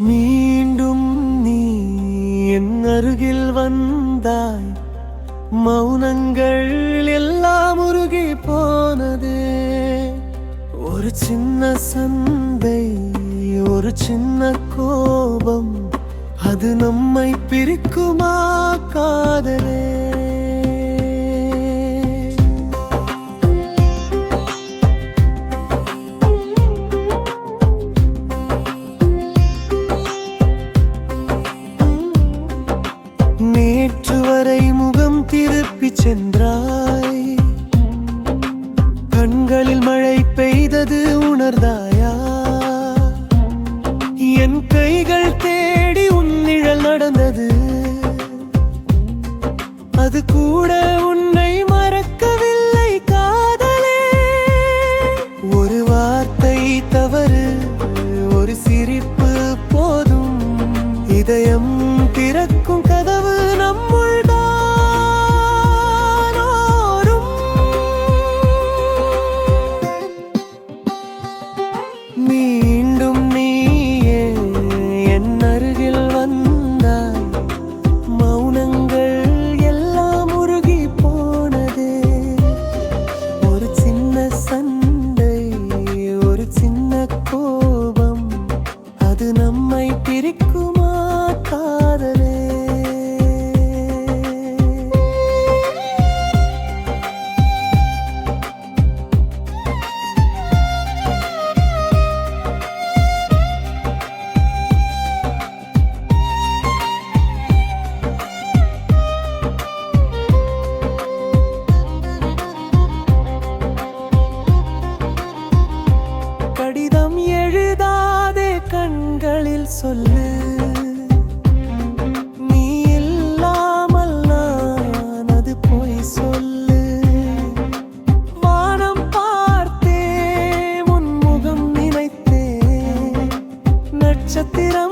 மீண்டும் நீ என் அருகில் வந்தாய். மௌனங்கள் எல்லாம் உருகி போனது. ஒரு சின்ன சந்தை ஒரு சின்ன கோபம் அது நம்மை பிரிக்குமா காதலே? வரை முகம் திருப்பி சென்றாய். கண்களில் மழை பெய்தது உணர்ந்தாயா? என் கைகள் தேடி உன் நிழல் நடந்தது. அது கூட உன்னை மறக்கவில்லை காதலே. ஒரு வார்த்தை தவறு ஒரு சிரிப்பு போதும். இதயம் திறக்கும் கதவு நம்முள் சொல்லு நீ இல்லாமல் நான் அது போய் சொல்லு. வானம் பார்த்தே உன் முகம் நினைத்தே நட்சத்திரம்